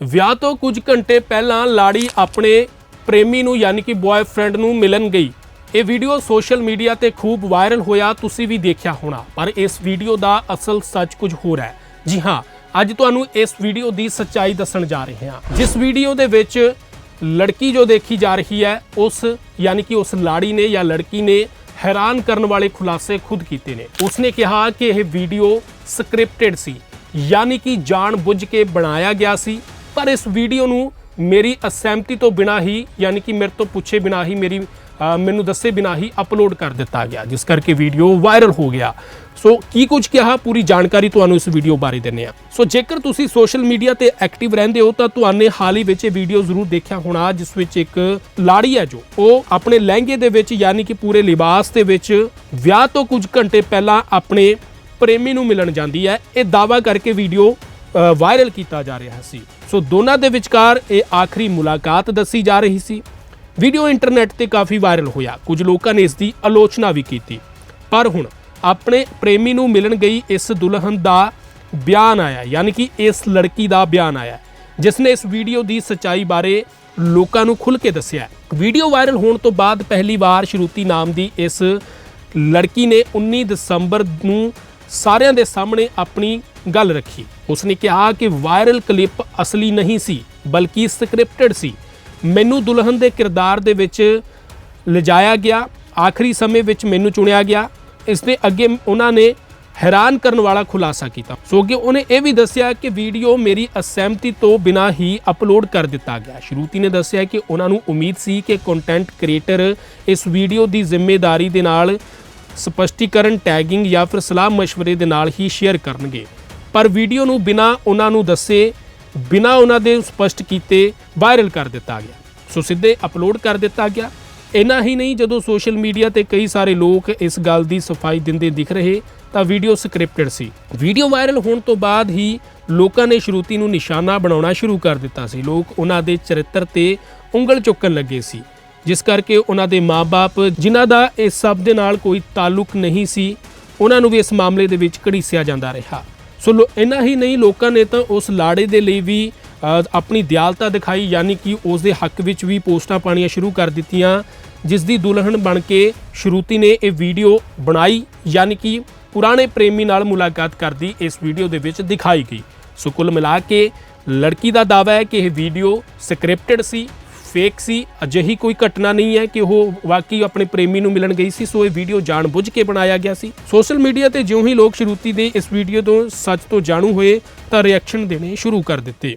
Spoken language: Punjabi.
ਵਿਆਹ ਤੋਂ ਕੁਝ ਘੰਟੇ ਪਹਿਲਾਂ ਲਾੜੀ ਆਪਣੇ ਪ੍ਰੇਮੀ ਨੂੰ ਯਾਨੀ ਕਿ ਬॉयਫ੍ਰੈਂਡ ਨੂੰ ਮਿਲਣ ਗਈ। ਇਹ ਵੀਡੀਓ ਸੋਸ਼ਲ ਮੀਡੀਆ ਤੇ ਖੂਬ ਵਾਇਰਲ ਹੋਇਆ, ਤੁਸੀਂ ਵੀ ਦੇਖਿਆ ਹੋਣਾ। ਪਰ ਇਸ ਵੀਡੀਓ ਦਾ ਅਸਲ ਸੱਚ ਕੁਝ ਹੋਰ ਹੈ। ਜੀ ਹਾਂ, ਅੱਜ ਤੁਹਾਨੂੰ ਇਸ ਵੀਡੀਓ ਦੀ ਸੱਚਾਈ ਦੱਸਣ ਜਾ ਰਹੇ ਹਾਂ। ਜਿਸ ਵੀਡੀਓ ਦੇ ਵਿੱਚ ਲੜਕੀ ਜੋ ਦੇਖੀ ਜਾ ਰਹੀ ਹੈ, ਉਸ ਯਾਨੀ ਕਿ ਉਸ ਲਾੜੀ ਨੇ ਜਾਂ ਲੜਕੀ ਨੇ ਹੈਰਾਨ ਕਰਨ ਵਾਲੇ ਖੁਲਾਸੇ ਖੁਦ ਕੀਤੇ ਨੇ। ਉਸਨੇ ਕਿਹਾ ਕਿ ਇਹ ਵੀਡੀਓ ਸਕ੍ਰਿਪਟਡ ਸੀ, ਯਾਨੀ ਕਿ ਜਾਣ ਬੁੱਝ ਕੇ ਬਣਾਇਆ ਗਿਆ ਸੀ। ਪਰ ਇਸ ਵੀਡੀਓ ਨੂੰ ਮੇਰੀ ਅਸਹਿਮਤੀ ਤੋਂ ਬਿਨਾ ਹੀ, ਯਾਨੀ ਕਿ ਮੇਰੇ ਤੋਂ ਪੁੱਛੇ ਬਿਨਾ ਹੀ, ਮੇਰੀ ਮੈਨੂੰ ਦੱਸੇ ਬਿਨਾ ਹੀ ਅਪਲੋਡ ਕਰ ਦਿੱਤਾ ਗਿਆ, ਜਿਸ ਕਰਕੇ ਵੀਡੀਓ ਵਾਇਰਲ ਹੋ ਗਿਆ। ਸੋ ਕੀ ਕੁਝ ਕਿਹਾ, ਪੂਰੀ ਜਾਣਕਾਰੀ ਤੁਹਾਨੂੰ ਇਸ ਵੀਡੀਓ ਬਾਰੇ ਦਿੰਨੇ ਆ ਸੋ ਜੇਕਰ ਤੁਸੀਂ ਸੋਸ਼ਲ ਮੀਡੀਆ ਤੇ ਐਕਟਿਵ ਰਹਿੰਦੇ ਹੋ, ਤਾਂ ਤੁਹਾਨੂੰ ਹਾਲ ਹੀ ਵਿੱਚ ਇਹ ਵੀਡੀਓ ਜ਼ਰੂਰ ਦੇਖਿਆ ਹੋਣਾ, ਜਿਸ ਵਿੱਚ ਇੱਕ ਲਾੜੀ ਹੈ ਜੋ, ਉਹ ਆਪਣੇ ਲਹਿੰਗੇ ਦੇ ਵਿੱਚ, ਯਾਨੀ ਕਿ ਪੂਰੇ ਲਿਬਾਸ ਦੇ ਵਿੱਚ ਵਿਆਹ ਤੋਂ ਕੁਝ ਘੰਟੇ ਪਹਿਲਾਂ ਆਪਣੇ ਪ੍ਰੇਮੀ ਨੂੰ ਮਿਲਣ ਜਾਂਦੀ ਹੈ। ਇਹ ਦਾਵਾ ਕਰਕੇ ਵੀਡੀਓ ਵਾਇਰਲ ਕੀਤਾ ਜਾ ਰਿਹਾ ਸੀ। ਸੋ ਦੋਨਾਂ ਦੇ ਵਿਚਕਾਰ ਇਹ ਆਖਰੀ ਮੁਲਾਕਾਤ ਦੱਸੀ ਜਾ ਰਹੀ ਸੀ। ਵੀਡੀਓ ਇੰਟਰਨੈਟ ਤੇ ਕਾਫੀ ਵਾਇਰਲ ਹੋਇਆ। ਕੁਝ ਲੋਕਾਂ ਨੇ ਇਸ ਦੀ ਆਲੋਚਨਾ ਵੀ ਕੀਤੀ। ਪਰ ਹੁਣ ਆਪਣੇ ਪ੍ਰੇਮੀ ਨੂੰ ਮਿਲਣ ਗਈ ਇਸ ਦੁਲਹਨ ਦਾ ਬਿਆਨ ਆਇਆ, ਯਾਨੀ ਕਿ ਇਸ ਲੜਕੀ ਦਾ ਬਿਆਨ ਆਇਆ ਜਿਸ ਨੇ ਇਸ ਵੀਡੀਓ ਦੀ ਸਚਾਈ ਬਾਰੇ ਲੋਕਾਂ ਨੂੰ ਖੁੱਲ੍ਹ ਕੇ ਦੱਸਿਆ। ਵੀਡੀਓ ਵਾਇਰਲ ਹੋਣ ਤੋਂ ਬਾਅਦ ਪਹਿਲੀ ਵਾਰ ਸ਼ਰੂਤੀ ਨਾਮ ਦੀ ਇਸ ਲੜਕੀ ਨੇ 19 ਦਸੰਬਰ ਨੂੰ ਸਾਰਿਆਂ ਦੇ ਸਾਹਮਣੇ ਆਪਣੀ ਗੱਲ ਰੱਖੀ। ਉਸਨੇ ਕਿਹਾ ਕਿ ਵਾਇਰਲ ਕਲਿੱਪ ਅਸਲੀ ਨਹੀਂ ਸੀ, ਬਲਕਿ ਸਕ੍ਰਿਪਟਡ ਸੀ। ਮੈਨੂੰ ਦੁਲਹਨ ਦੇ ਕਿਰਦਾਰ ਦੇ ਵਿੱਚ ਲਿਜਾਇਆ ਗਿਆ, ਆਖਰੀ ਸਮੇਂ ਵਿੱਚ ਮੈਨੂੰ ਚੁਣਿਆ ਗਿਆ। ਇਸ ਦੇ ਅੱਗੇ ਉਹਨਾਂ ਨੇ ਹੈਰਾਨ ਕਰਨ ਵਾਲਾ ਖੁਲਾਸਾ ਕੀਤਾ। ਸੋ ਅੱਗੇ ਉਹਨੇ ਇਹ ਵੀ ਦੱਸਿਆ ਕਿ ਵੀਡੀਓ ਮੇਰੀ ਅਸਹਿਮਤੀ ਤੋਂ ਬਿਨਾ ਹੀ ਅਪਲੋਡ ਕਰ ਦਿੱਤਾ ਗਿਆ। ਸ਼ਰੂਤੀ ਨੇ ਦੱਸਿਆ ਕਿ ਉਹਨਾਂ ਨੂੰ ਉਮੀਦ ਸੀ ਕਿ ਕੰਟੈਂਟ ਕ੍ਰੀਏਟਰ ਇਸ ਵੀਡੀਓ ਦੀ ਜ਼ਿੰਮੇਵਾਰੀ ਦੇ ਨਾਲ ਸਪਸ਼ਟੀਕਰਨ ਟੈਗਿੰਗ ਜਾਂ ਫਿਰ ਸਲਾਹ مشਵਰੇ ਦੇ ਨਾਲ ਹੀ ਸ਼ੇਅਰ ਕਰਨਗੇ। ਪਰ ਵੀਡੀਓ ਨੂੰ ਬਿਨਾ ਉਹਨਾਂ ਨੂੰ ਦੱਸੇ, ਬਿਨਾ ਉਹਨਾਂ ਦੇ ਸਪਸ਼ਟ ਕੀਤੇ ਵਾਇਰਲ ਕਰ ਦਿੱਤਾ ਗਿਆ। ਸੋ ਸਿੱਧੇ ਅਪਲੋਡ ਕਰ ਦਿੱਤਾ ਗਿਆ। ਇਨਾ ਹੀ ਨਹੀਂ, ਜਦੋਂ ਸੋਸ਼ਲ ਮੀਡੀਆ ਤੇ ਕਈ ਸਾਰੇ ਲੋਕ ਇਸ ਗੱਲ ਦੀ ਸਫ਼ਾਈ ਦਿੰਦੇ ਦਿਖ ਰਹੇ, ਤਾਂ ਵੀਡੀਓ ਸਕ੍ਰਿਪਟਡ ਸੀ। ਵੀਡੀਓ ਵਾਇਰਲ ਹੋਣ ਤੋਂ ਬਾਅਦ ਹੀ ਲੋਕਾਂ ਨੇ ਸ਼ਰੂਤੀ ਨੂੰ ਨਿਸ਼ਾਨਾ ਬਣਾਉਣਾ ਸ਼ੁਰੂ ਕਰ ਦਿੱਤਾ ਸੀ। ਲੋਕ ਉਹਨਾਂ ਦੇ ਚਰਿੱਤਰ ਤੇ ਉਂਗਲ ਚੁੱਕਣ ਲੱਗੇ ਸੀ। ਜਿਸ ਕਰਕੇ ਉਹਨਾਂ ਦੇ ਮਾਪੇ ਜਿਨ੍ਹਾਂ ਦਾ ਇਸ ਸਭ ਦੇ ਨਾਲ ਕੋਈ ਤਾਲੁਕ ਨਹੀਂ ਸੀ, ਉਹਨਾਂ ਨੂੰ ਵੀ ਇਸ ਮਾਮਲੇ ਦੇ ਵਿੱਚ ਘੜੀਸਿਆ ਜਾਂਦਾ ਰਿਹਾ। ਸੋ ਲੋ- ਇੰਨਾ ਹੀ ਨਹੀਂ, ਲੋਕਾਂ ਨੇ ਤਾਂ ਉਸ ਲਾੜੇ ਦੇ ਲਈ ਵੀ ਆਪਣੀ ਦਿਆਲਤਾ ਦਿਖਾਈ, ਯਾਨੀ ਕਿ ਉਸ ਦੇ ਹੱਕ ਵਿੱਚ ਵੀ ਪੋਸਟਾਂ ਪਾਣੀਆਂ ਸ਼ੁਰੂ ਕਰ ਦਿੱਤੀਆਂ। ਜਿਸ ਦੀ ਦੁਲਹਨ ਬਣ ਕੇ ਸ਼ਰੂਤੀ ਨੇ ਇਹ ਵੀਡੀਓ ਬਣਾਈ, ਯਾਨੀ ਕਿ ਪੁਰਾਣੇ ਪ੍ਰੇਮੀ ਨਾਲ ਮੁਲਾਕਾਤ ਕਰਦੀ ਇਸ ਵੀਡੀਓ ਦੇ ਵਿੱਚ ਦਿਖਾਈ ਗਈ। ਸੋ ਕੁੱਲ ਮਿਲਾ ਕੇ ਲੜਕੀ ਦਾ ਦਾਅਵਾ ਹੈ ਕਿ ਇਹ ਵੀਡੀਓ ਸਕ੍ਰਿਪਟਡ ਸੀ ਫੇਕ ਸੀ, ਅਜਿਹੀ ਕੋਈ ਘਟਨਾ ਨਹੀਂ ਹੈ ਕਿ ਉਹ ਵਾਕਈ ਆਪਣੇ ਪ੍ਰੇਮੀ ਨੂੰ ਮਿਲਣ ਗਈ ਸੀ, ਸੋ ਇਹ ਵੀਡੀਓ ਜਾਣਬੁੱਝ ਕੇ ਬਣਾਇਆ ਗਿਆ ਸੀ। ਸੋਸ਼ਲ ਮੀਡੀਆ ਤੇ ਜਿਉਂ ਹੀ ਲੋਕ ਸ਼ਰੂਤੀ ਦੇ ਇਸ ਵੀਡੀਓ ਤੋਂ ਸੱਚ ਤੋਂ ਜਾਣੂ ਹੋਏ, ਤਾਂ ਰਿਐਕਸ਼ਨ ਦੇਣੇ ਸ਼ੁਰੂ ਕਰ ਦਿੱਤੇ।